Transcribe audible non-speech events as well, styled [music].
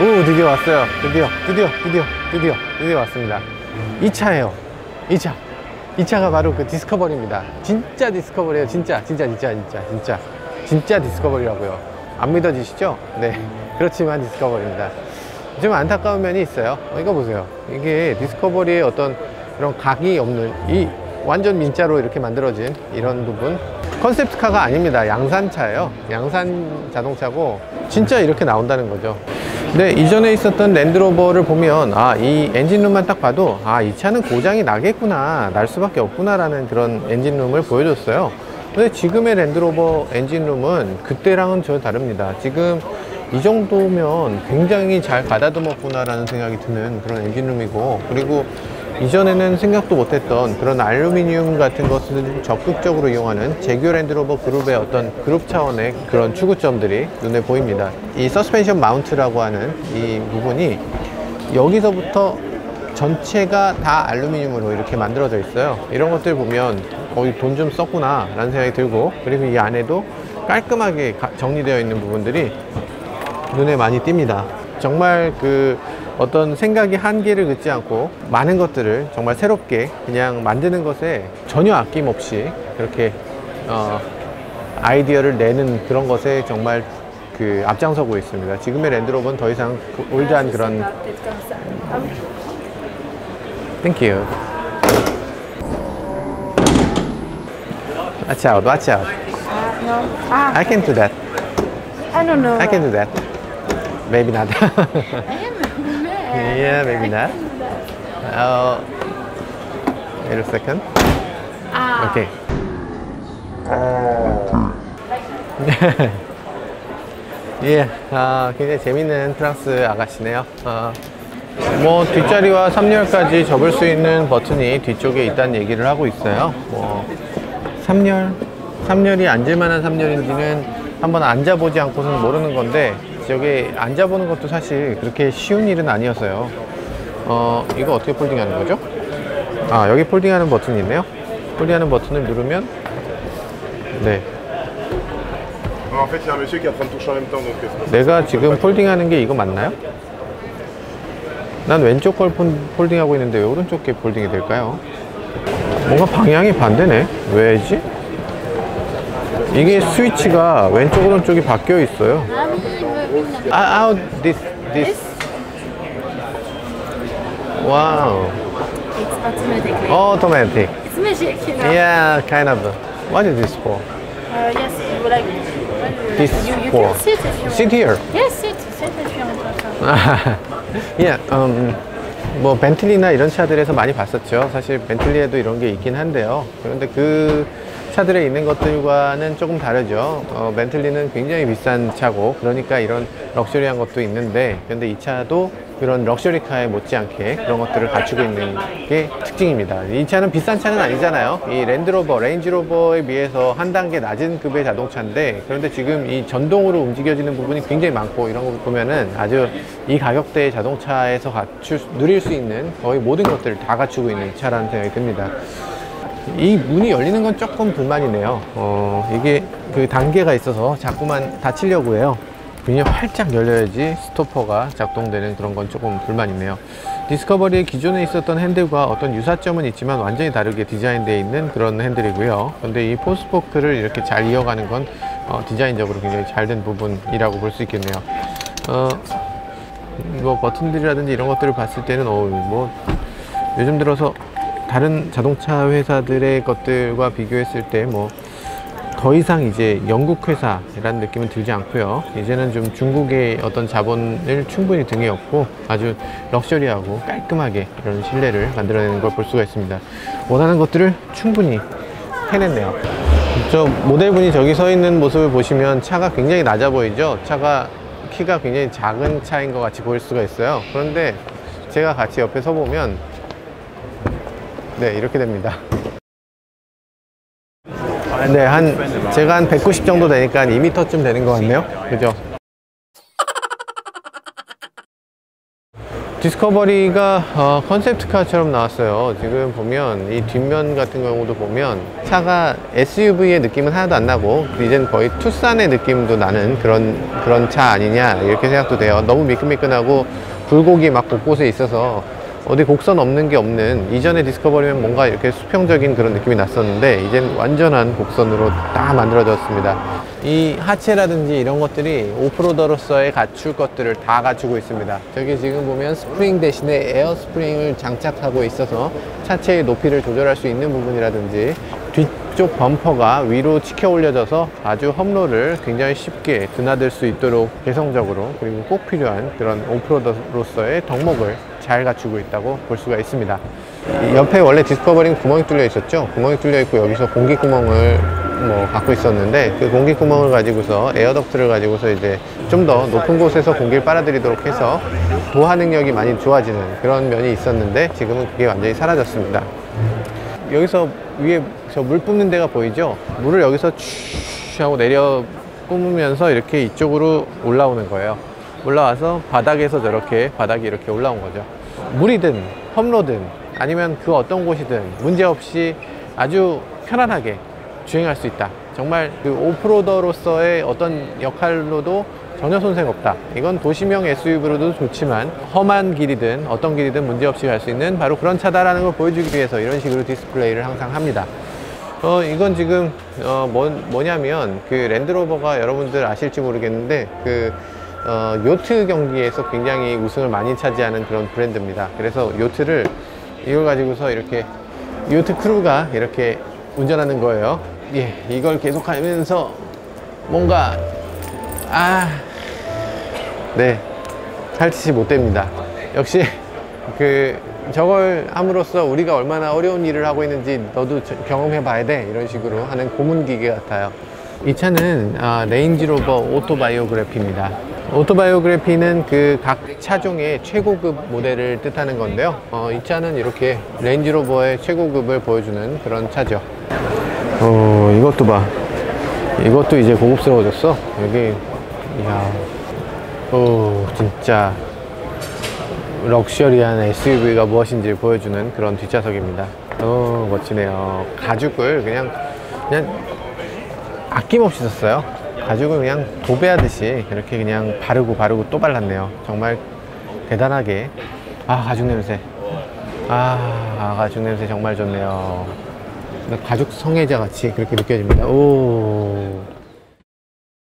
오 드디어 왔어요. 드디어 드디어 드디어 드디어 드디어 왔습니다. 이 차예요. 이차. 이 차가 바로 그 디스커버리입니다. 진짜 디스커버리에요. 진짜 진짜 진짜 진짜 진짜. 진짜 디스커버리라고요. 안 믿어지시죠? 네. 그렇지만 디스커버리입니다. 좀 안타까운 면이 있어요. 어, 이거 보세요. 이게 디스커버리의 어떤 그런 각이 없는 이 완전 민자로 이렇게 만들어진 이런 부분. 컨셉트카가 아닙니다. 양산차예요. 양산 자동차고 진짜 이렇게 나온다는 거죠 네 이전에 있었던 랜드로버를 보면 아 이 엔진룸만 딱 봐도 아 이 차는 고장이 나겠구나 날 수밖에 없구나 라는 그런 엔진룸을 보여줬어요. 근데 지금의 랜드로버 엔진룸은 그때랑은 전혀 다릅니다. 지금 이 정도면 굉장히 잘 가다듬었구나 라는 생각이 드는 그런 엔진룸이고 그리고 이전에는 생각도 못했던 그런 알루미늄 같은 것을 적극적으로 이용하는 제규 랜드로버 그룹의 어떤 그룹 차원의 그런 추구점들이 눈에 보입니다. 이 서스펜션 마운트라고 하는 이 부분이 여기서부터 전체가 다 알루미늄으로 이렇게 만들어져 있어요. 이런 것들 보면 거의 돈 좀 썼구나 라는 생각이 들고 그리고 이 안에도 깔끔하게 정리되어 있는 부분들이 눈에 많이 띕니다. 정말 그 어떤 생각이 한계를 긋지 않고 많은 것들을 정말 새롭게 그냥 만드는 것에 전혀 아낌없이 그렇게 어, 아이디어를 내는 그런 것에 정말 그 앞장서고 있습니다. 지금의 랜드로버는 더 이상 그 올드한 그런 Thank you. Watch out, watch out. Uh, no. Ah, I can do that. I don't know. I can do that. Maybe not. [laughs] Yeah, maybe not. uh, wait a second. Ah, Okay. [laughs] 예, 아, 굉장히 재밌는 프랑스 아가씨네요. 어, 뭐 뒷자리와 3열까지 접을 수 있는 버튼이 뒤쪽에 있다는 얘기를 하고 있어요. 뭐 3열, 3열이 앉을 만한 3열인지는 한번 앉아보지 않고서는 모르는 건데 여기 앉아보는 것도 사실 그렇게 쉬운 일은 아니었어요. 어, 이거 어떻게 폴딩하는 거죠? 아, 여기 폴딩하는 버튼이 있네요. 폴딩하는 버튼을 누르면 네. 내가 지금 폴딩하는 게 이거 맞나요? 난 왼쪽 걸 폴- 폴딩하고 있는데 왜 오른쪽 게 폴딩이 될까요? 뭔가 방향이 반대네. 왜지? 이게 스위치가 왼쪽 오른쪽이 바뀌어 있어요. Ah. 아, ah, this, this. 와우. It's automatic. automatic. It's magic, you know. Yeah, kind of. What is this for? Uh, yes, you would like. This? You, you for- can sit if you Sit here. Yes, sit. Sit if you want. 예, 음, 뭐 벤틀리나 이런 차들에서 많이 봤었죠. 사실 벤틀리에도 이런 게 있긴 한데요. 그런데 그 차들에 있는 것들과는 조금 다르죠. 어, 벤틀리는 굉장히 비싼 차고, 그러니까 이런 럭셔리한 것도 있는데, 근데 이 차도 그런 럭셔리카에 못지않게 그런 것들을 갖추고 있는 게 특징입니다. 이 차는 비싼 차는 아니잖아요. 이 랜드로버, 레인지로버에 비해서 한 단계 낮은 급의 자동차인데, 그런데 지금 이 전동으로 움직여지는 부분이 굉장히 많고, 이런 거 보면은 아주 이 가격대의 자동차에서 갖출, 수- 누릴 수 있는 거의 모든 것들을 다 갖추고 있는 차라는 생각이 듭니다. 이 문이 열리는 건 조금 불만이네요. 어, 이게 그 단계가 있어서 자꾸만 닫히려고 해요. 문이 활짝 열려야지 스토퍼가 작동되는 그런 건 조금 불만이네요. 디스커버리의 기존에 있었던 핸들과 어떤 유사점은 있지만 완전히 다르게 디자인되어 있는 그런 핸들이고요. 그런데 이 포스포크를 이렇게 잘 이어가는 건 어, 디자인적으로 굉장히 잘 된 부분이라고 볼 수 있겠네요. 어, 뭐 버튼들이라든지 이런 것들을 봤을 때는 어, 뭐 요즘 들어서 다른 자동차 회사들의 것들과 비교했을 때 뭐 더 이상 이제 영국 회사라는 느낌은 들지 않고요. 이제는 좀 중국의 어떤 자본을 충분히 등에 업고 아주 럭셔리하고 깔끔하게 이런 실내를 만들어내는 걸 볼 수가 있습니다. 원하는 것들을 충분히 해냈네요. 저 모델분이 저기 서 있는 모습을 보시면 차가 굉장히 낮아 보이죠? 차가 키가 굉장히 작은 차인 것 같이 보일 수가 있어요. 그런데 제가 같이 옆에 서 보면 네, 이렇게 됩니다. 아, 네, 한, 제가 한 190 정도 되니까 한 2m쯤 되는 것 같네요. 그죠? 디스커버리가 어, 컨셉트카처럼 나왔어요. 지금 보면 이 뒷면 같은 경우도 보면 차가 SUV의 느낌은 하나도 안 나고 이젠 거의 투싼의 느낌도 나는 그런 그런 차 아니냐 이렇게 생각도 돼요. 너무 미끈미끈하고 굴곡이 막 곳곳에 있어서 어디 곡선 없는 게 없는 이전의 디스커버리면 뭔가 이렇게 수평적인 그런 느낌이 났었는데 이젠 완전한 곡선으로 딱 만들어졌습니다. 이 하체라든지 이런 것들이 오프로더로서의 갖출 것들을 다 갖추고 있습니다. 저기 지금 보면 스프링 대신에 에어 스프링을 장착하고 있어서 차체의 높이를 조절할 수 있는 부분이라든지 뒤쪽 범퍼가 위로 치켜 올려져서 아주 험로를 굉장히 쉽게 드나들 수 있도록 개성적으로 그리고 꼭 필요한 그런 오프로더로서의 덕목을 잘 갖추고 있다고 볼 수가 있습니다. 이 옆에 원래 디스커버링 구멍이 뚫려 있었죠. 구멍이 뚫려 있고 여기서 공기 구멍을 뭐 갖고 있었는데 그 공기 구멍을 가지고서 에어덕트를 가지고서 이제 좀 더 높은 곳에서 공기를 빨아들이도록 해서 보하 능력이 많이 좋아지는 그런 면이 있었는데 지금은 그게 완전히 사라졌습니다. 여기서 위에 저 물 뿜는 데가 보이죠? 물을 여기서 취 하고 내려 뿜으면서 이렇게 이쪽으로 올라오는 거예요. 올라와서 바닥에서 저렇게 바닥이 이렇게 올라온 거죠. 물이든 험로든 아니면 그 어떤 곳이든 문제없이 아주 편안하게 주행할 수 있다. 정말 그 오프로더로서의 어떤 역할로도 전혀 손색 없다. 이건 도시명 SUV로도 좋지만 험한 길이든 어떤 길이든 문제없이 갈 수 있는 바로 그런 차다라는 걸 보여주기 위해서 이런 식으로 디스플레이를 항상 합니다. 어, 이건 지금, 어, 뭐, 뭐냐면, 그 랜드로버가 여러분들 아실지 모르겠는데, 그, 어, 요트 경기에서 굉장히 우승을 많이 차지하는 그런 브랜드입니다. 그래서 요트를, 이걸 가지고서 이렇게, 요트 크루가 이렇게 운전하는 거예요. 예, 이걸 계속 하면서 뭔가, 아, 네, 살짓이 못 됩니다. 역시, 그, 저걸 함으로써 우리가 얼마나 어려운 일을 하고 있는지 너도 저- 경험해 봐야 돼. 이런 식으로 하는 고문 기계 같아요. 이 차는 아, 레인지로버 오토바이오그래피입니다. 오토바이오그래피는 그 각 차종의 최고급 모델을 뜻하는 건데요. 어, 이 차는 이렇게 레인지로버의 최고급을 보여주는 그런 차죠. 어, 이것도 봐. 이것도 이제 고급스러워졌어. 여기 이야 오 진짜 럭셔리한 SUV가 무엇인지 보여주는 그런 뒷좌석입니다. 어, 멋지네요. 가죽을 그냥, 그냥 아낌없이 썼어요. 가죽을 그냥 도배하듯이 이렇게 그냥 바르고 바르고 또 발랐네요. 정말 대단하게. 아, 가죽 냄새. 아, 아, 가죽 냄새 정말 좋네요. 가죽 성애자 같이 그렇게 느껴집니다. 오.